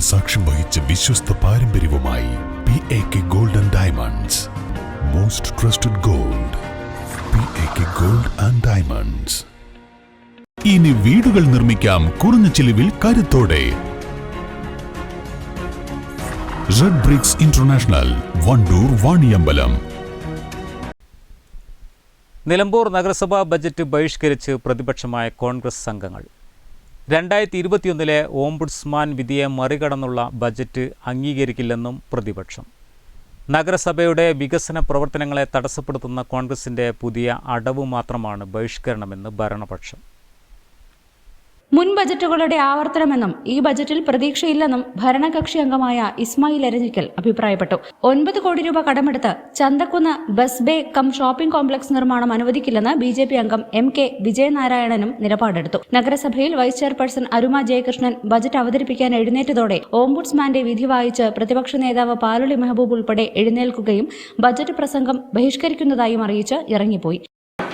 സാക്ഷ്യം വഹിച്ച വിശ്വസ്ത പാരമ്പര്യവുമായി P A K gold and diamonds most trusted gold P A K gold and diamonds ഇനി വീടുകൾ നിർമ്മിക്കാം കുറഞ്ഞ ചിലവിൽ കരുത്തോടെ. Red bricks international Wandoor Vaniyambalam Nilambur നഗരസഭാ ബജറ്റ് ബഹിഷ്കരിച്ച് പ്രതിപക്ഷമായ കോൺഗ്രസ് സംഘങ്ങൾ രണ്ടായിരത്തി ഇരുപത്തിയൊന്നിലെ ഓംബുഡ്സ്മാൻ വിധിയെ മറികടന്നുള്ള ബജറ്റ് അംഗീകരിക്കില്ലെന്നും പ്രതിപക്ഷം. നഗരസഭയുടെ വികസന പ്രവർത്തനങ്ങളെ തടസ്സപ്പെടുത്തുന്ന കോൺഗ്രസിന്റെ പുതിയ അടവ് മാത്രമാണ് ബഹിഷ്കരണമെന്ന് ഭരണപക്ഷം. മുൻ ബജറ്റുകളുടെ ആവർത്തനമെന്നും ഈ ബജറ്റിൽ പ്രതീക്ഷയില്ലെന്നും ഭരണകക്ഷി അംഗമായ ഇസ്മായിൽ എരഞ്ഞിക്കൽ അഭിപ്രായപ്പെട്ടു. ഒൻപത് കോടി രൂപ കടമെടുത്ത് Chanthakkunnu bus bay cum shopping complex നിർമ്മാണം അനുവദിക്കില്ലെന്ന് ബി ജെ പി അംഗം എം കെ വിജയനാരായണനും നിലപാടെടുത്തു. നഗരസഭയിൽ വൈസ് ചെയർപേഴ്സൺ അരുമ ജയകൃഷ്ണൻ ബജറ്റ് അവതരിപ്പിക്കാൻ എഴുന്നേറ്റതോടെ ഓംബുഡ്സ്മാന്റെ വിധി വായിച്ച് പ്രതിപക്ഷ നേതാവ് പാലുളി മെഹബൂബ് ഉൾപ്പെടെ എഴുന്നേൽക്കുകയും ബജറ്റ് പ്രസംഗം ബഹിഷ്കരിക്കുന്നതായും അറിയിച്ച് ഇറങ്ങിപ്പോയി.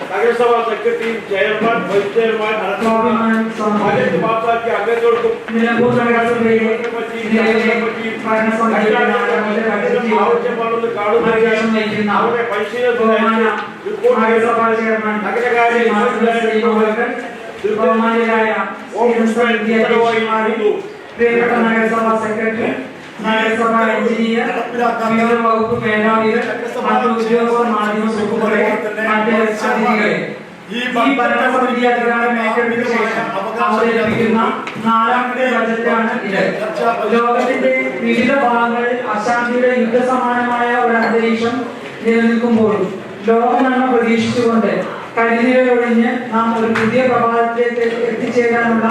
നഗരസഭാ സെക്രട്ടറിയും ചെയർമാൻ വൈസ് ചെയർമാൻ അടക്കമുള്ള ബജറ്റ് പാസാക്കിയ അംഗങ്ങൾക്കും നിലമ്പൂർ നഗരസഭയിലെ നിലവിലെ ഭരണസമിതിയുടെ ആവശ്യമാണെന്ന് അധ്യക്ഷം നഗരസഭാ എഞ്ചിനീയർ വിവിധ വകുപ്പ് മേധാവികൾ മറ്റു ഉദ്യോഗസ്ഥർ മാധ്യമ സുഹൃത്തുക്കളെ മറ്റ് ഈ ഭരണസമിതി അധികാരം ഏറ്റെടുത്ത ശേഷം അവതരിപ്പിക്കുന്ന നാലാമത്തെ ബജറ്റാണ് ഇത്. ലോകത്തിന്റെ വിവിധ ഭാഗങ്ങളിൽ അശാന്തിയുടെ യുദ്ധസമാനമായ ഒരു അന്തരീക്ഷം നിലനിൽക്കുമ്പോഴും ലോകനന്മ പ്രതീക്ഷിച്ചുകൊണ്ട് കരുതിയൊഴിഞ്ഞ് നാം ഒരു പുതിയ പ്രഭാതത്തിലേക്ക് എത്തിച്ചേരാനുള്ള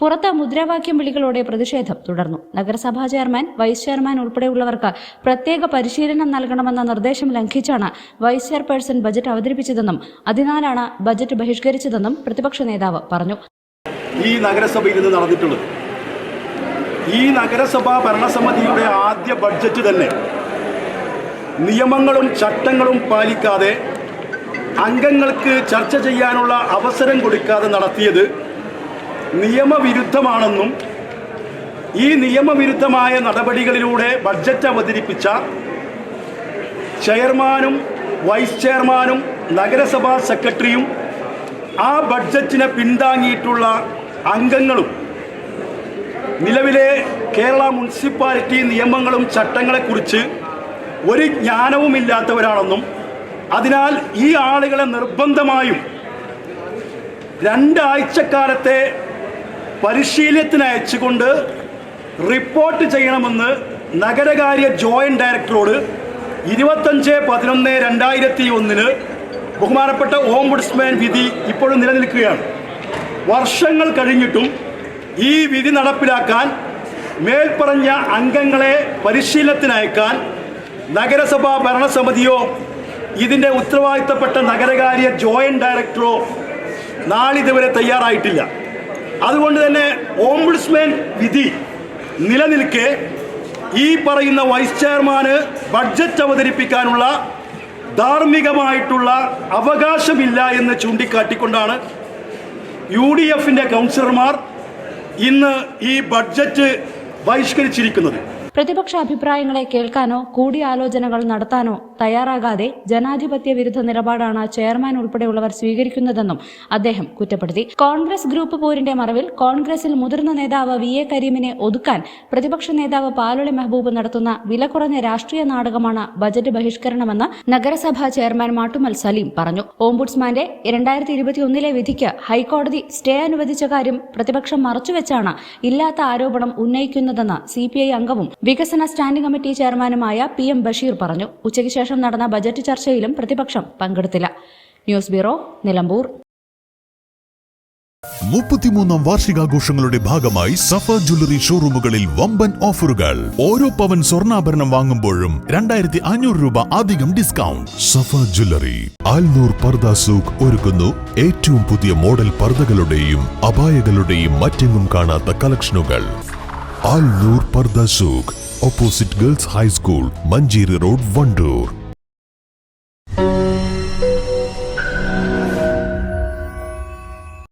പുറത്ത് മുദ്രാവാക്യം വിളികളോടെ പ്രതിഷേധം തുടർന്നു. നഗരസഭാ ചെയർമാൻ വൈസ് ചെയർമാൻ ഉൾപ്പെടെയുള്ളവർക്ക് പ്രത്യേക പരിശീലനം നൽകണമെന്ന നിർദ്ദേശം ലംഘിച്ചാണ് വൈസ് ചെയർപേഴ്സൺ ബജറ്റ് അവതരിപ്പിച്ചതെന്നും അതിനാലാണ് ബജറ്റ് ബഹിഷ്കരിച്ചതെന്നും പ്രതിപക്ഷ നേതാവ് പറഞ്ഞു. ഈ നഗരസഭയിൽ നിന്ന് നടന്നിട്ടുള്ളത്. ഈ നഗരസഭാ ഭരണസമിതിയുടെ ആദ്യ ബഡ്ജറ്റ് തന്നെ നിയമങ്ങളും ചട്ടങ്ങളും പാലിക്കാതെ അംഗങ്ങൾക്ക് ചർച്ച ചെയ്യാനുള്ള അവസരം കൊടുക്കാതെ നടത്തിയത് നിയമവിരുദ്ധമാണെന്നും ഈ നിയമവിരുദ്ധമായ നടപടികളിലൂടെ ബഡ്ജറ്റ് അവതരിപ്പിച്ച ചെയർമാനും വൈസ് ചെയർമാനും നഗരസഭാ സെക്രട്ടറിയും ആ ബഡ്ജറ്റിനെ പിന്താങ്ങിയിട്ടുള്ള അംഗങ്ങളും നിലവിലെ കേരള മുനിസിപ്പാലിറ്റി നിയമങ്ങളും ചട്ടങ്ങളെക്കുറിച്ച് ഒരു ജ്ഞാനവുമില്ലാത്തവരാണെന്നും അതിനാൽ ഈ ആളുകളെ നിർബന്ധമായും രണ്ടാഴ്ചക്കാലത്തെ പരിശീലനത്തിന് അയച്ചുകൊണ്ട് റിപ്പോർട്ട് ചെയ്യണമെന്ന് നഗരകാര്യ ജോയിന്റ് ഡയറക്ടറോട് ഇരുപത്തഞ്ച് പതിനൊന്ന് രണ്ടായിരത്തി ഒന്നിന് ബഹുമാനപ്പെട്ട ഓംബുഡ്സ്മാൻ വിധി ഇപ്പോഴും നിലനിൽക്കുകയാണ്. വർഷങ്ങൾ കഴിഞ്ഞിട്ടും ഈ വിധി നടപ്പിലാക്കാൻ മേൽപ്പറഞ്ഞ അംഗങ്ങളെ പരിശീലനത്തിനയക്കാൻ നഗരസഭാ ഭരണസമിതിയോ ഇതിന്റെ ഉത്തരവാദിത്തപ്പെട്ട നഗരകാര്യ ജോയിന്റ് ഡയറക്ടറോ നാളിതുവരെ തയ്യാറായിട്ടില്ല. അതുകൊണ്ട് തന്നെ ഓംബുഡ്സ്മാൻ വിധി നിലനിൽക്കെ ഈ പറയുന്ന വൈസ് ചെയർമാന് ബഡ്ജറ്റ് അവതരിപ്പിക്കാനുള്ള ധാർമ്മികമായിട്ടുള്ള അവകാശമില്ല എന്ന് ചൂണ്ടിക്കാട്ടിക്കൊണ്ടാണ് യു ഡി എഫിന്റെ കൗൺസിലർമാർ ഇന്ന് ഈ ബഡ്ജറ്റ് ബഹിഷ്കരിച്ചിരിക്കുന്നത്. പ്രതിപക്ഷ അഭിപ്രായങ്ങളെ കേൾക്കാനോ കൂടിയാലോചനകൾ നടത്താനോ തയ്യാറാകാതെ ജനാധിപത്യ വിരുദ്ധ നിലപാടാണ് ചെയർമാൻ ഉൾപ്പെടെയുള്ളവർ സ്വീകരിക്കുന്നതെന്നും അദ്ദേഹം കുറ്റപ്പെടുത്തി. കോൺഗ്രസ് ഗ്രൂപ്പ് പോരിന്റെ മറവിൽ കോൺഗ്രസിൽ മുതിർന്ന നേതാവ് വി എ കരീമിനെ ഒതുക്കാൻ പ്രതിപക്ഷ നേതാവ് പാലുളി മെഹബൂബ് നടത്തുന്ന വില കുറഞ്ഞ രാഷ്ട്രീയ നാടകമാണ് ബജറ്റ് ബഹിഷ്കരണമെന്ന് നഗരസഭാ ചെയർമാൻ മാട്ടുമൽ സലീം പറഞ്ഞു. ഓംബുഡ്സ്മാന്റെ രണ്ടായിരത്തി ഇരുപത്തിയൊന്നിലെ വിധിക്ക് ഹൈക്കോടതി സ്റ്റേ അനുവദിച്ച കാര്യം പ്രതിപക്ഷം മറച്ചുവെച്ചാണ് ഇല്ലാത്ത ആരോപണം ഉന്നയിക്കുന്നതെന്ന് സി അംഗവും വികസന സ്റ്റാൻഡിംഗ് കമ്മിറ്റി ചെയർമാനുമായ പി എം ബഷീർ പറഞ്ഞു ഉച്ചയ്ക്ക് ശേഷം നടന്ന ബജറ്റ് ചർച്ചയിലും പ്രതിപക്ഷം പങ്കെടുത്തില്ല. News bureau Nilambur. മുപ്പത്തിമൂന്നാം വാർഷികാഘോഷങ്ങളുടെ ഭാഗമായി സഫ ജ്വല്ലറി ഷോറൂമുകളിൽ വമ്പൻ ഓഫറുകൾ. ഓരോ പവൻ സ്വർണാഭരണം വാങ്ങുമ്പോഴും രണ്ടായിരത്തി അഞ്ഞൂറ് രൂപ അധികം ഡിസ്കൗണ്ട്. സഫ ജ്വല്ലറി ആൽനൂർ പർദ ഒരുക്കുന്നു. ഏറ്റവും പുതിയ മോഡൽ പർദകളുടെയും അപായകളുടെയും മറ്റെങ്ങും കാണാത്ത കളക്ഷനുകൾ. ആൽനൂർ പർദ സൂഖ്. Opposite girls high school Manjeri road Wandoor